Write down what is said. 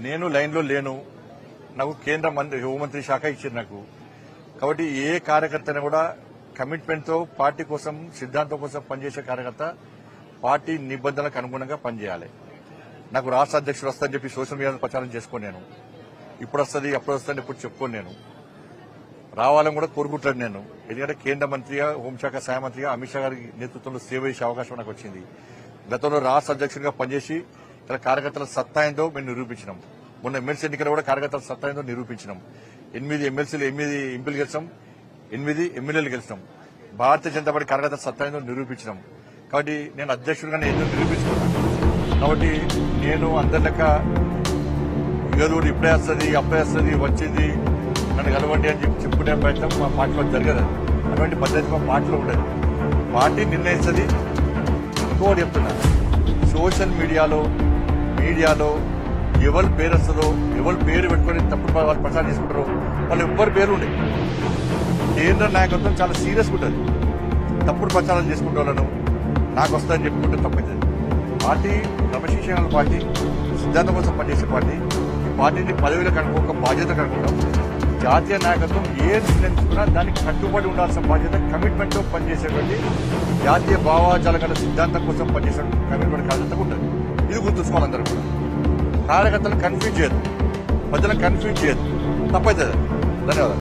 నేను లైన్లో లేను. నాకు కేంద్ర మంత్రి హోంమంత్రి శాఖ ఇచ్చింది నాకు. కాబట్టి ఏ కార్యకర్తను కూడా కమిట్మెంట్తో పార్టీ కోసం సిద్ధాంతం కోసం పనిచేసే కార్యకర్త పార్టీ నిబంధనలకు అనుగుణంగా పనిచేయాలి. నాకు రాష్ట్ర అధ్యక్షుడు వస్తారని చెప్పి సోషల్ మీడియాలో ప్రచారం చేసుకోను నేను. ఇప్పుడు వస్తుంది అప్పుడు వస్తుంది ఇప్పుడు చెప్పుకోను నేను. రావాలని కూడా కోరుకుంటాను నేను. ఎందుకంటే కేంద్ర మంత్రిగా హోంశాఖ సహాయ మంత్రిగా అమిత్ షా గారి నేతృత్వంలో సేవ చేసే అవకాశం నాకు వచ్చింది. గతంలో రాష్ట్ర అధ్యక్షుడిగా పనిచేసి ఇక్కడ కార్యకర్తల సత్తా ఏందో మేము నిరూపించినాం. మొన్న ఎమ్మెల్సీ ఎన్నికలు కూడా కార్యకర్తల సత్తా ఏందో నిరూపించినాం. ఎనిమిది ఎమ్మెల్సీలు ఎనిమిది ఎంపీలు గెలిచాం ఎనిమిది ఎమ్మెల్యేలు గెలిచినాం భారతీయ జనతా పార్టీ కార్యకర్తల సత్తా ఏందో నిరూపించినాం. కాబట్టి నేను అధ్యక్షుడిగానే ఏదో నిరూపించుకున్నాను కాబట్టి నేను అందరి లెక్క ఏదో ఇప్పుడే వస్తుంది అప్పుడే వస్తుంది వచ్చింది నన్ను కలవండి అని చెప్పి చెప్పుకునే ప్రయత్నం మా పార్టీలో జరగదు. అటువంటి పద్ధతి మా పార్టీలో ఉండదు. పార్టీ నిర్ణయిస్తుంది. ఇంకోటి చెప్తున్నా సోషల్ మీడియాలో మీడియాలో ఎవరి పేరు వస్తుందో ఎవరి పేరు పెట్టుకొని తప్పుడు వాళ్ళు ప్రచారం చేసుకుంటారో వాళ్ళు ఎవ్వరి పేరు ఉండే కేంద్ర నాయకత్వం చాలా సీరియస్గా ఉంటుంది. తప్పుడు ప్రచారం చేసుకుంటే వాళ్ళను నాకు వస్తుందని చెప్పుకుంటే తప్పైతుంది. పార్టీ క్రమశిక్షణ పార్టీ సిద్ధాంతం కోసం పనిచేసే పార్టీ ఈ పార్టీని పదవిలో కనుక బాధ్యత కనుకోవడం జాతీయ నాయకత్వం ఏ నిర్ణయం తీసుకున్నా దానికి కట్టుబడి ఉండాల్సిన బాధ్యత కమిట్మెంట్తో పనిచేసేటువంటి జాతీయ భావాజాల గల సిద్ధాంతం కోసం పనిచేసే కమిట్మెంట్ కార్యకర్తకు ఉంటుంది. ఇది గుర్తుంచుకోవాలి అందరూ కూడా కార్యకర్తలను కన్ఫ్యూజ్ చేయదు ప్రజలను కన్ఫ్యూజ్ చేయదు తప్పైతే ధన్యవాదాలు.